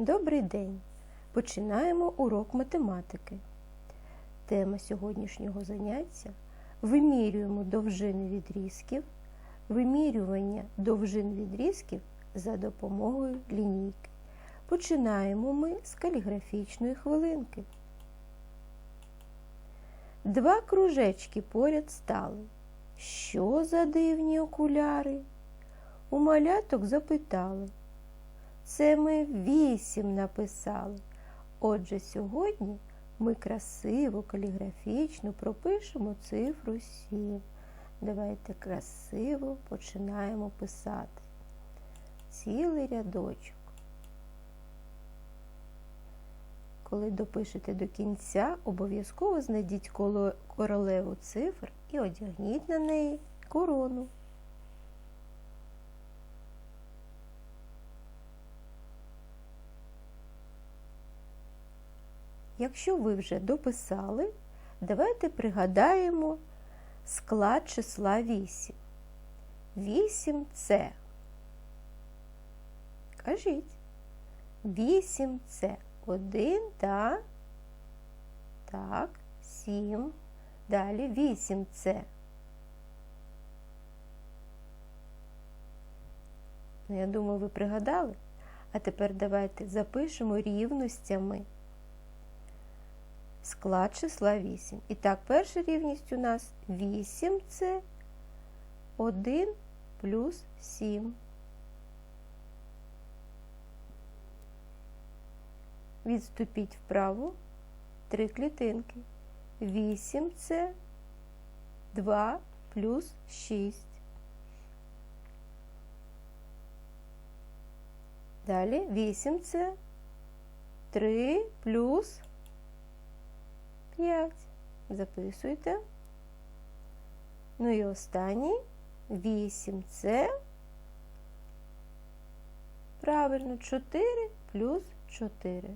Добрий день! Починаємо урок математики. Тема сьогоднішнього заняття вимірюємо довжини відрізків, вимірювання довжин відрізків за допомогою лінійки. Починаємо ми з каліграфічної хвилинки. Два кружечки поряд стали. Що за дивні окуляри? У маляток запитали. Це ми вісім написали. Отже, сьогодні ми красиво, каліграфічно пропишемо цифру сім. Давайте красиво починаємо писати. Цілий рядочок. Коли допишете до кінця, обов'язково знайдіть королеву цифр і одягніть на неї корону. Якщо ви вже дописали, давайте пригадаємо склад числа 8. 8 це. Кажіть. 8 це 1 та так, 7. Далі 8 це. Ну, я думаю, ви пригадали. А тепер давайте запишемо рівностями склад числа 8. І так, перша рівність у нас 8 це 1 плюс 7. Відступіть вправо три клітинки. 8 це 2 плюс 6. Далі 8 це 3 плюс 5. Записуйте. Ну і останній 8 це правильно 4 плюс 4.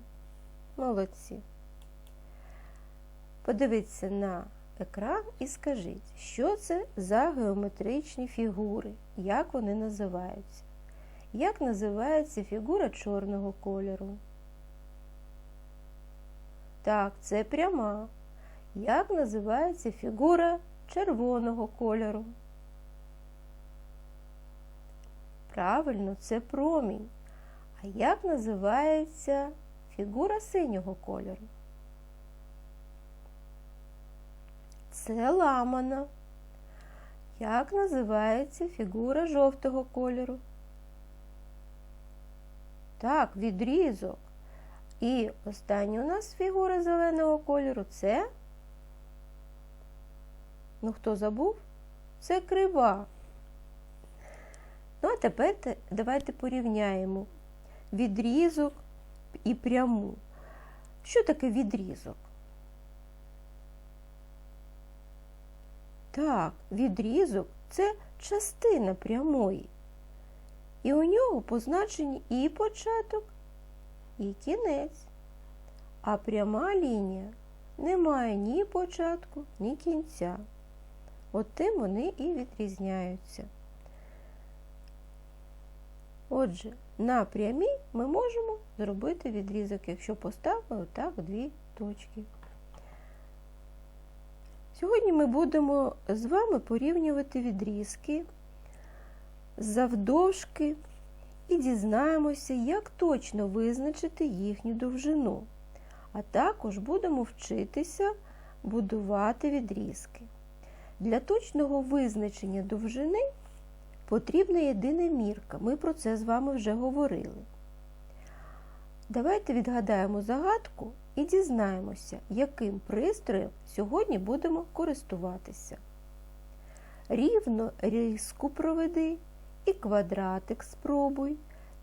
Молодці. Подивіться на екран і скажіть, що це за геометричні фігури, як вони називаються? Як називається фігура чорного кольору? Так, це пряма. Як називається фігура червоного кольору? Правильно, це промінь. А як називається фігура синього кольору? Це ламана. Як називається фігура жовтого кольору? Так, відрізок. І остання у нас фігура зеленого кольору це, ну хто забув? Це крива. Ну, а тепер давайте порівняємо відрізок і пряму. Що таке відрізок? Так, відрізок це частина прямої. І у нього позначені і початок, і кінець. А пряма лінія не має ні початку, ні кінця. От тим вони і відрізняються. Отже, на прямій ми можемо зробити відрізок, якщо поставимо отак дві точки. Сьогодні ми будемо з вами порівнювати відрізки завдовжки і дізнаємося, як точно визначити їхню довжину. А також будемо вчитися будувати відрізки. Для точного визначення довжини потрібна єдина мірка. Ми про це з вами вже говорили. Давайте відгадаємо загадку і дізнаємося, яким пристроєм сьогодні будемо користуватися. Рівно різку проведи і квадратик спробуй,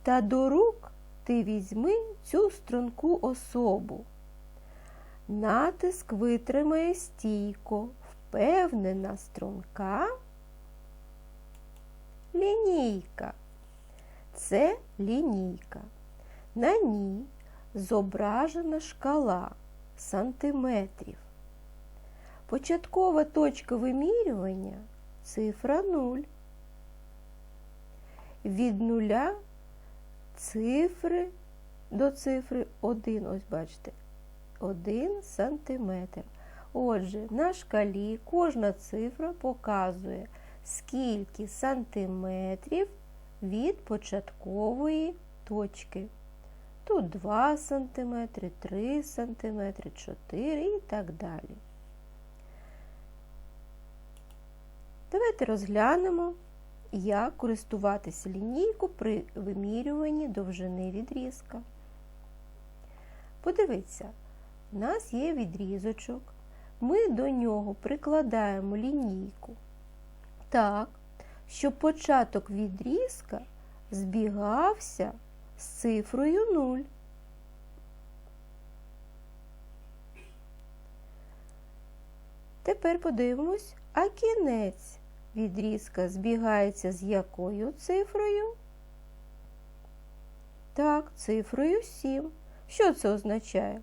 та до рук ти візьми цю струнку особу. Натиск витримає стійко, впевнена струнка. Лінійка. Це лінійка. На ній зображена шкала сантиметрів. Початкова точка вимірювання цифра 0. Від нуля цифри до цифри 1, ось бачите, 1 сантиметр. Отже, на шкалі кожна цифра показує, скільки сантиметрів від початкової точки. Тут 2 см, 3 см, 4 і так далі. Давайте розглянемо, як користуватися лінійку при вимірюванні довжини відрізка. Подивіться, у нас є відрізочок. Ми до нього прикладаємо лінійку так, щоб початок відрізка збігався з цифрою 0. Тепер подивимось, а кінець відрізка збігається з якою цифрою? Так, цифрою 7. Що це означає?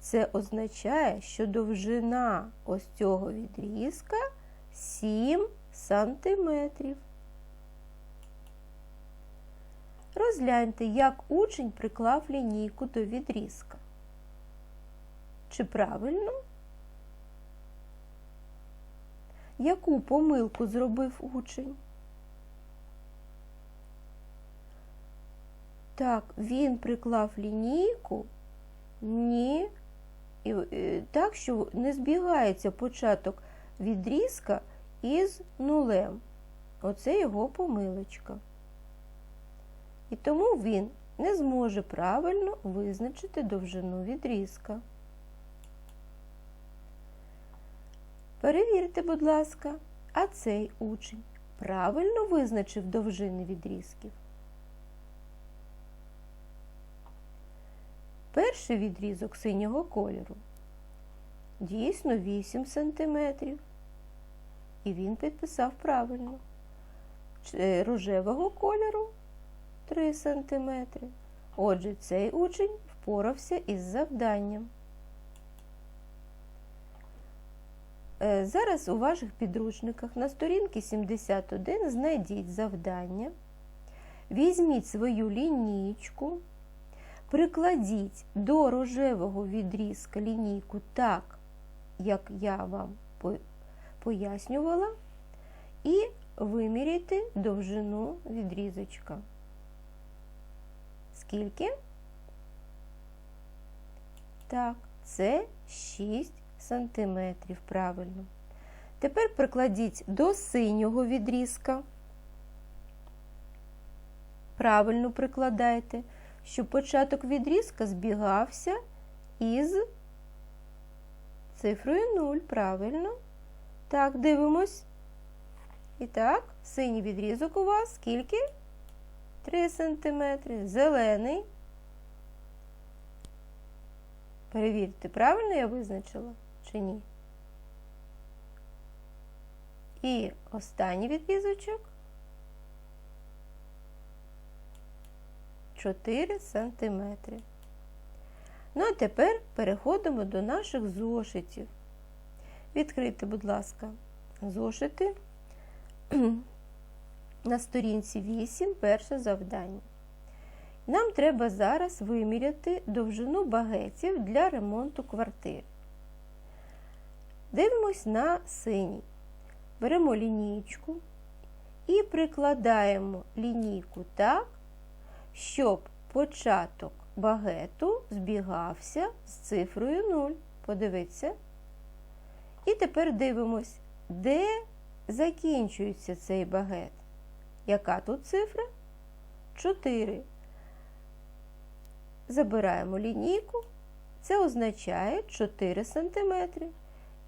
Це означає, що довжина ось цього відрізка 7 сантиметрів. Розгляньте, як учень приклав лінійку до відрізка. Чи правильно? Яку помилку зробив учень? Так, він приклав лінійку ні, і, і, так, що не збігається початок відрізка із нулем. Оце його помилочка. І тому він не зможе правильно визначити довжину відрізка. Перевірте, будь ласка, а цей учень правильно визначив довжини відрізків. Перший відрізок синього кольору дійсно 8 см. І він підписав правильно. Рожевого кольору 3 см. Отже, цей учень впорався із завданням. Зараз у ваших підручниках на сторінці 71 знайдіть завдання. Візьміть свою лінійку, прикладіть до рожевого відрізка лінійку так, як я вам пояснювала, і виміряйте довжину відрізочка. Скільки? Так, це 6 сантиметрів, правильно. Тепер прикладіть до синього відрізка. Правильно прикладайте, щоб початок відрізка збігався із цифрою 0. Правильно. Так, дивимось. І так, синій відрізок у вас скільки? 3 см. Зелений. Перевірте, правильно я визначила чи ні? І останній відрізочок 4 см. Ну, а тепер переходимо до наших зошитів. Відкрийте, будь ласка, зошити на сторінці 8 перше завдання. Нам треба зараз виміряти довжину багетів для ремонту квартир. Дивимось на синій. Беремо лінійку і прикладаємо лінійку так, щоб початок багету збігався з цифрою 0. Подивіться. І тепер дивимось, де закінчується цей багет. Яка тут цифра? 4. Забираємо лінійку. Це означає 4 см.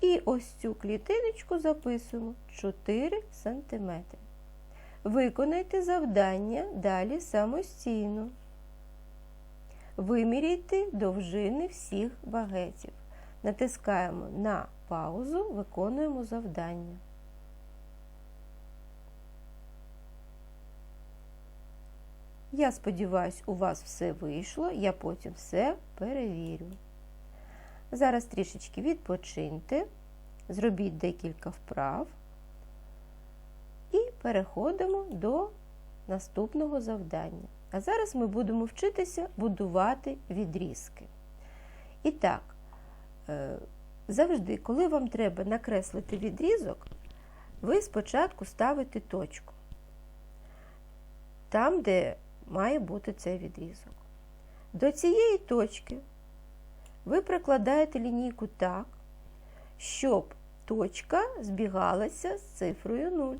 І ось цю клітиночку записуємо 4 см. Виконайте завдання далі самостійно. Виміряйте довжини всіх багетів. Натискаємо на паузу, виконуємо завдання. Я сподіваюся, у вас все вийшло, я потім все перевірю. Зараз трішечки відпочиньте, зробіть декілька вправ і переходимо до наступного завдання. А зараз ми будемо вчитися будувати відрізки. І так, е, завжди, коли вам треба накреслити відрізок, ви спочатку ставите точку там, де має бути цей відрізок. До цієї точки ви прикладаєте лінійку так, щоб точка збігалася з цифрою 0.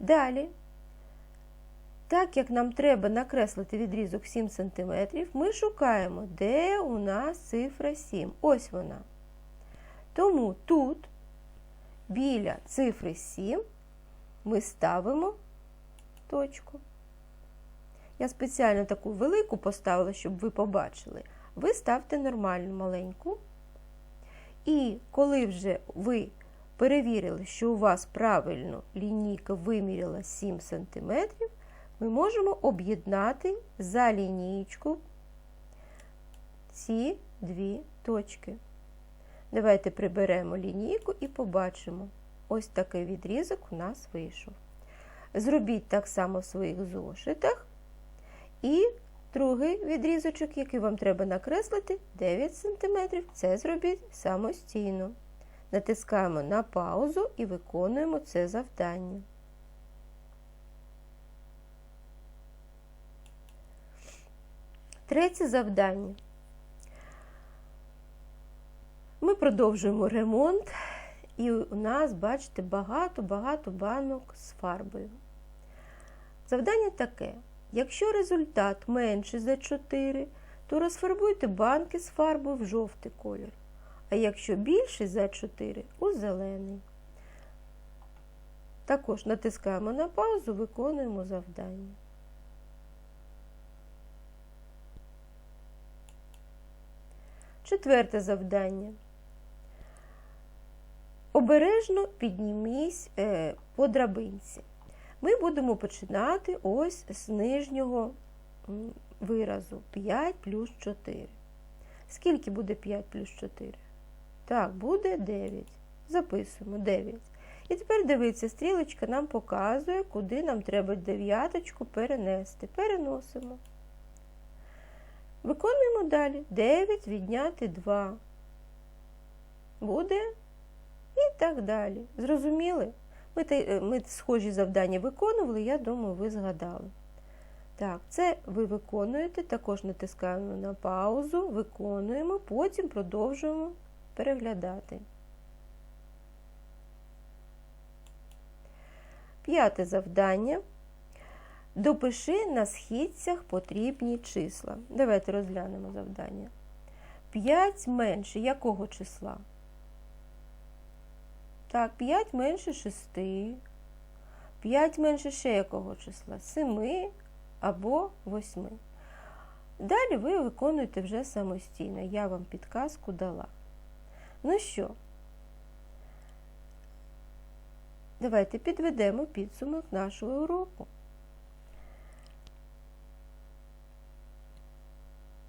Далі, так як нам треба накреслити відрізок 7 см, ми шукаємо, де у нас цифра 7. Ось вона. Тому тут, біля цифри 7, ми ставимо точку. Я спеціально таку велику поставила, щоб ви побачили. Ви ставте нормальну маленьку. І коли вже ви перевірили, що у вас правильно лінійка виміряла 7 см, ми можемо об'єднати за лінієчку ці дві точки. Давайте приберемо лінійку і побачимо. Ось такий відрізок у нас вийшов. Зробіть так само в своїх зошитах. І другий відрізочок, який вам треба накреслити, 9 см. Це зробіть самостійно. Натискаємо на паузу і виконуємо це завдання. Третє завдання. Ми продовжуємо ремонт, і у нас, бачите, багато-багато банок з фарбою. Завдання таке. Якщо результат менший за 4, то розфарбуйте банки з фарбою в жовтий колір. А якщо більший за 4 у зелений. Також натискаємо на паузу, виконуємо завдання. Четверте завдання. Обережно піднімісь е, по драбинці. Ми будемо починати ось з нижнього виразу 5 плюс 4. Скільки буде 5 плюс 4? Так, буде 9. Записуємо 9. І тепер дивіться, стрілочка нам показує, куди нам треба дев'яточку перенести. Переносимо. Виконуємо далі. 9 відняти 2. Буде і так далі. Зрозуміли? Ми, ми схожі завдання виконували, я думаю, ви згадали. Так, це ви виконуєте, також натискаємо на паузу, виконуємо, потім продовжуємо переглядати. П'яте завдання. Допиши на східцях потрібні числа. Давайте розглянемо завдання. 5 менше якого числа? Так, 5 менше 6. 5 менше ще якого числа? 7 або 8. Далі ви виконуєте вже самостійно. Я вам підказку дала. Ну що, давайте підведемо підсумок нашого уроку.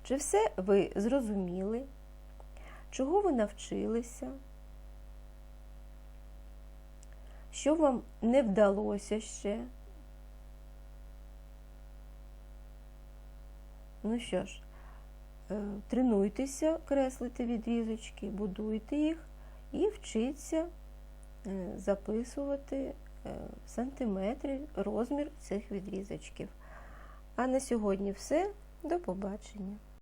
Чи все ви зрозуміли? Чого ви навчилися? Що вам не вдалося ще? Ну що ж, е, тренуйтеся креслити відрізочки, будуйте їх і вчіться е, записувати е, сантиметри розмір цих відрізочків. А на сьогодні все. До побачення!